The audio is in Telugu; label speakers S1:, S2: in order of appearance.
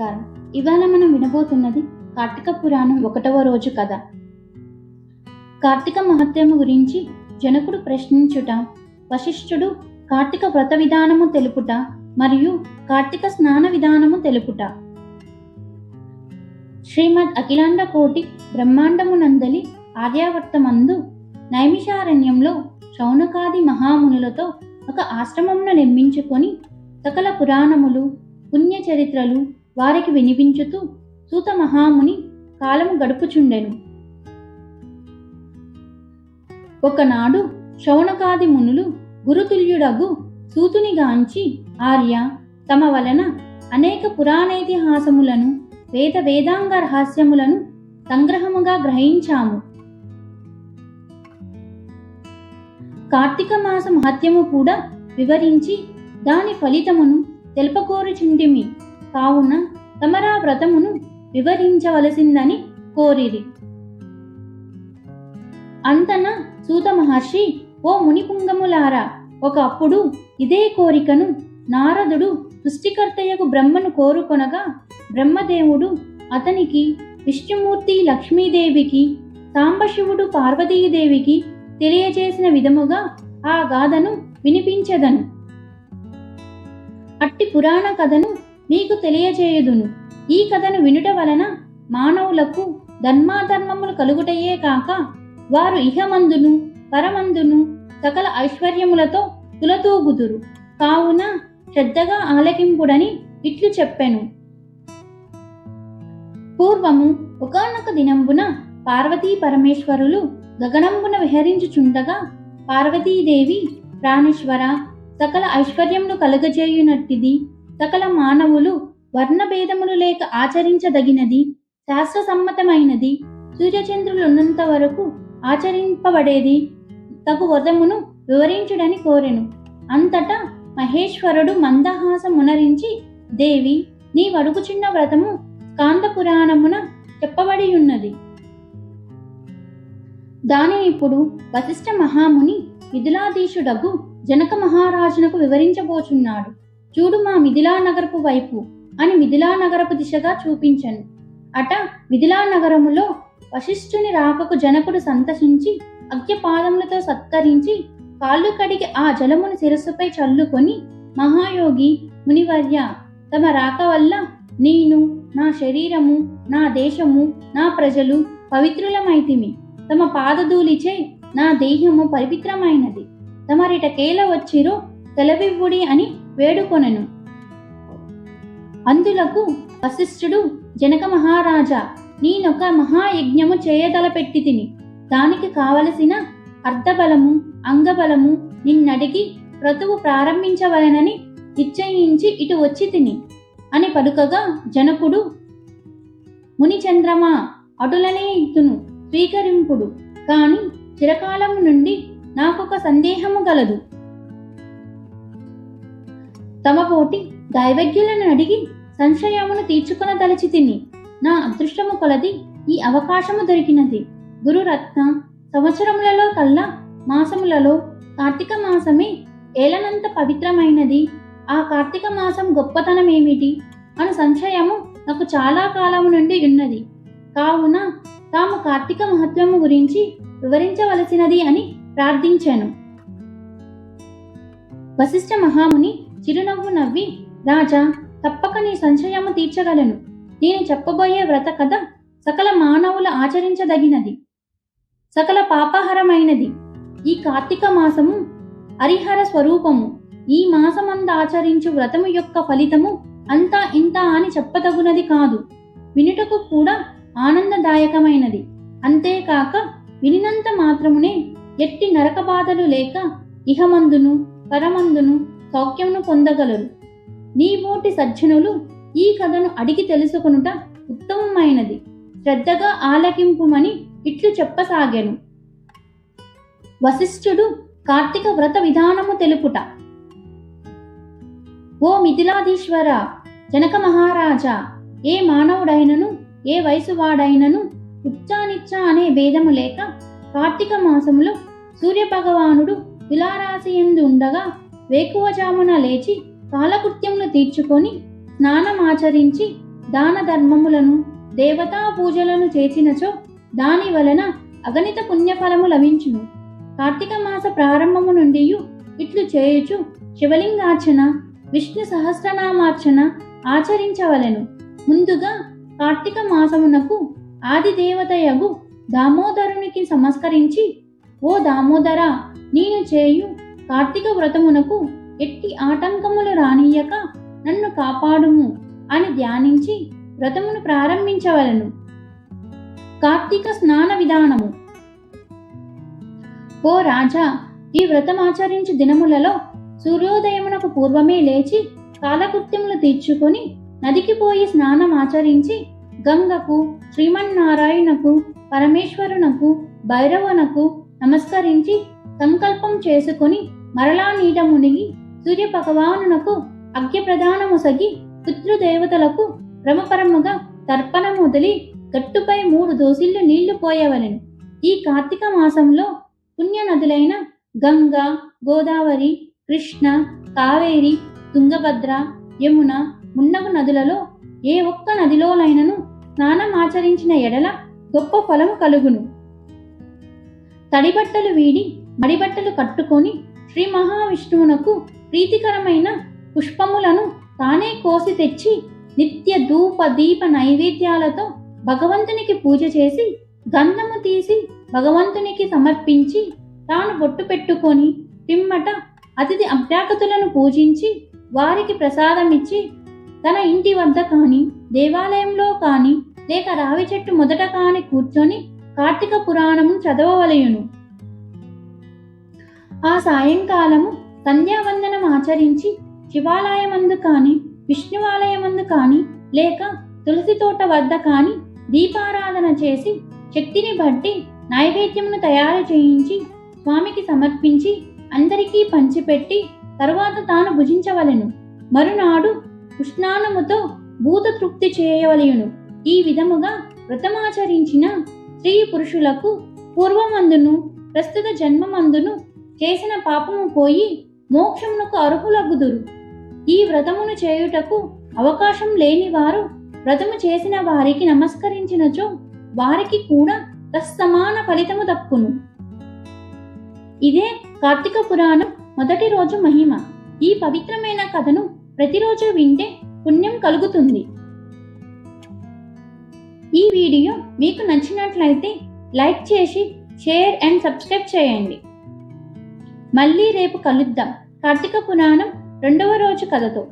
S1: నమస్కారం. ఇవాళ మనం వినబోతున్నది కార్తీక పురాణం ఒకటవ రోజు కథ. కార్తీక మహత్యము గురించి జనకుడు ప్రశ్నించుట వశిష్ఠుడు కార్తీక వ్రత విధానము తెలుపుట మరియు కార్తీక స్నాన విధానము తెలుపుట. శ్రీమద్ అఖిలాండ కోటి బ్రహ్మాండమునందలి ఆర్యావర్తమందు నైమిషారణ్యంలో శౌనకాది మహామునులతో ఒక ఆశ్రమమును నిర్మించుకొని సకల పురాణములు పుణ్యచరిత్రలు వారికి వినిపించుతూ సూత మహాముని కాలము గడుపుచుండెను. ఒకనాడు శౌనకాది మునులు గురుతుల్యుడగు సూతుని గాంచి ఆర్య తమ వలన అనేక పురాణేతిహాసములను వేద వేదాంగ రహస్యములను సంగ్రహముగా గ్రహించాము. కార్తీక మాస మహత్యము కూడా వివరించి దాని ఫలితమును తెలుపకోరుచుంటిమి. కావున తమరా వ్రతమును వివరించవలసిందని కోరిరి. అంతన సూత మహర్షి ఓ మునిపుంగములారా ఒకప్పుడు ఇదే కోరికను నారదుడు సృష్టికర్తయ్యకు బ్రహ్మను కోరుకొనగా బ్రహ్మదేవుడు అతనికి విష్ణుమూర్తి లక్ష్మీదేవికి సాంబశివుడు పార్వతీదేవికి తెలియజేసిన విధముగా ఆ గాథను వినిపించదను. అట్టి పురాణ కథను మీకు తెలియజేయుదును. ఈ కథను వినుట వలన మానవులకు ధర్మాధర్మములు కలుగుటయే కాక వారు ఇహమందును పరమందును సకల ఐశ్వర్యములతో తులతూగుదురు. కావున శ్రద్ధగా ఆలకింపుడని ఇట్లు చెప్పెను. పూర్వము ఒకనొక దినంబున పార్వతీ పరమేశ్వరులు గగనంబున విహరించుచుండగా పార్వతీదేవి ప్రాణేశ్వర సకల ఐశ్వర్యములు కలుగజేయునట్టిది. సకల మానవులు వర్ణభేదములు లేక ఆచరించదగినది శాస్త్ర సమ్మతమైనది సూర్యచంద్రులు వరకు ఆచరింపబడేది తగు వ్రతమును వివరించుడని కోరెను. అంతటా మహేశ్వరుడు మందహాసమునరించి దేవి నీ వడుకుచున్న వ్రతము స్కాంద పురాణమున చెప్పబడి ఉన్నది దానిని ఇప్పుడు వశిష్ఠ మహాముని మిథిలాధీశుడగు జనక మహారాజునకు వివరించబోచున్నాడు. చూడు మా మిథిలా నగరపు వైపు అని మిథిలా నగరపు దిశగా చూపించను. అట మిథిలా నగరములో వశిష్ఠుని రాకకు జనకుడు సంతసించి అగ్యపాదములతో సత్కరించి కాళ్ళు కడిగి ఆ జలమును శిరస్సుపై చల్లుకొని మహాయోగి మునివర్య తమ రాక వల్ల నేను నా శరీరము నా దేశము నా ప్రజలు పవిత్రులమైతిమి. తమ పాదధూలిచే నా దేహము పవిత్రమైనది తమరిటకేల వచ్చిరో తెలవివ్వుడి అని వేడుకొనెను. అందులకు వశిష్ఠుడు జనక మహారాజా నేనొక మహాయజ్ఞము చేయదలపెట్టి తిని దానికి కావలసిన అర్ధబలము అంగబలము నిన్నడిగి క్రతువు ప్రారంభించవలెనని నిశ్చయించి ఇటు వచ్చి తిని అని పలుకగా జనకుడు మునిచంద్రమా అటులనే ఇతును స్వీకరింపుడు. కాని చిరకాలము నుండి నాకొక సందేహము గలదు. తమ పోటీ దైవజ్ఞులను అడిగి సంశయమును తీర్చుకొనదలచి తిని నా అదృష్టము కొలది ఈ అవకాశము దొరికినది. గురురత్న సంవత్సరములలో కల్లా మాసములలో కార్తీక మాసమే ఏలనంత పవిత్రమైనది. ఆ కార్తీక మాసం గొప్పతనమేమిటి? అను సంశయము నాకు చాలా కాలము నుండి ఉన్నది. కావున తాము కార్తీక మహత్వము గురించి వివరించవలసినది అని ప్రార్థించాను. వశిష్ఠ మహాముని చిరునవ్వు నవ్వి రాజా తప్పక నీ సంశయము తీర్చగలను. నేను చెప్పబోయే వ్రత కథ సకల మానవుల ఆచరించదగినది. సకల పాపహరమైనది. ఈ కార్తీక మాసము హరిహర స్వరూపము. ఈ మాసమంద ఆచరించు వ్రతము యొక్క ఫలితము అంతా ఇంత అని చెప్పదగునది కాదు. వినుటకు కూడా ఆనందదాయకమైనది. అంతేకాక వినినంత మాత్రమునే ఎట్టి నరక బాధలు లేక ఇహమందును పరమందును సౌఖ్యమును పొందగలరు. నీబోటి సజ్జనులు ఈ కథను అడిగి తెలుసుకొనుట ఉత్తమమైనది. శ్రద్ధగా ఆలకింపుమని ఇట్లు చెప్పసాగాను. వశిష్ఠుడు కార్తీక వ్రత విధానము తెలుపుట. ఓ మిథిలాధీశ్వర జనక మహారాజా ఏ మానవుడైనను ఏ వయసు వాడైనను ఉచ్చానిచ్చ అనే భేదము లేక కార్తీక మాసములో సూర్య భగవానుడు తులారాశి ఎందు ఉండగా వేకువజామున లేచి కాలకృత్యములు తీర్చుకొని స్నానమాచరించి దాన ధర్మములను దేవతా పూజలను చేసినచో దాని వలన అగణిత పుణ్యఫలము లభించును. కార్తీక మాస ప్రారంభము నుండి ఇట్లు చేయుచు శివలింగార్చన విష్ణు సహస్రనామార్చన ఆచరించవలెను. ముందుగా కార్తీక మాసమునకు ఆది దేవతయగు దామోదరునికి సమస్కరించి ఓ దామోదర నేను చేయు కార్తీక వ్రతమునకు ఎట్టి ఆటంకములు రానియక నన్ను కాపాడుము అని ధ్యానించి వ్రతమును ప్రారంభించవలను. కార్తీక స్నాన విధానము. ఓ రాజా ఈ వ్రతం ఆచరించి దినములలో సూర్యోదయమునకు పూర్వమే లేచి కాలకృత్యములు తీర్చుకొని నదికి పోయి స్నానం ఆచరించి గంగకు శ్రీమన్నారాయణకు పరమేశ్వరునకు భైరవనకు నమస్కరించి సంకల్పం చేసుకొని మరలా నీట మునిగి సూర్య భగవానునకు అగ్య ప్రధానముసగి పితృదేవతలకు క్రమపరముగా తర్పణ మొదలి గట్టుపై మూడు దోసిళ్ళు నీళ్ళు పోయవలెను. ఈ కార్తీక మాసంలో పుణ్య నదులైన గంగా గోదావరి కృష్ణ కావేరి తుంగభద్ర యమున మున్నగు నదులలో ఏ ఒక్క నదిలోనైనను స్నానమాచరించిన ఎడల గొప్ప ఫలము కలుగును. తడిబట్టలు వీడి మడిబట్టలు కట్టుకొని శ్రీ మహావిష్ణువునకు ప్రీతికరమైన పుష్పములను తానే కోసి తెచ్చి నిత్య ధూప దీప నైవేద్యాలతో భగవంతునికి పూజ చేసి గంధము తీసి భగవంతునికి సమర్పించి తాను బొట్టు పెట్టుకొని పిమ్మట అతిథి అభ్యాగతులను పూజించి వారికి ప్రసాదమిచ్చి తన ఇంటి వద్ద కానీ దేవాలయంలో కానీ లేక రావి చెట్టు మొదట కానీ కూర్చొని కార్తీక పురాణము చదవవలయును. ఆ సాయంకాలము సంధ్యావందనం ఆచరించి శివాలయమందు కాని విష్ణువాలయమందు కాని లేక తులసి తోట వద్ద కాని దీపారాధన చేసి శక్తిని బట్టి నైవేద్యమును తయారు చేయించి స్వామికి సమర్పించి అందరికీ పంచిపెట్టి తరువాత తాను భుజించవలెను. మరునాడు ఉష్ణానముతో భూత తృప్తి చేయవలయును ఈ విధముగా వ్రతమాచరించిన స్త్రీ పురుషులకు పూర్వమందును ప్రస్తుత జన్మమందును చేసిన పాపము పోయి మోక్షమునకు అర్హులగుదురు. ఈ వ్రతమును చేయుటకు అవకాశం లేని వారు వ్రతము చేసిన వారికి నమస్కరించినచో వారికి కూడా తస్సమాన ఫలితము దక్కును. ఇదే కార్తీక పురాణం మొదటి రోజు మహిమ. ఈ పవిత్రమైన కథను ప్రతిరోజు వింటే పుణ్యం కలుగుతుంది. ఈ వీడియో మీకు నచ్చినట్లయితే లైక్ చేసి షేర్ అండ్ సబ్స్క్రైబ్ చేయండి. మళ్ళీ రేపు కలుద్దాం. కార్తీక పురాణం రెండవ రోజు కథతో.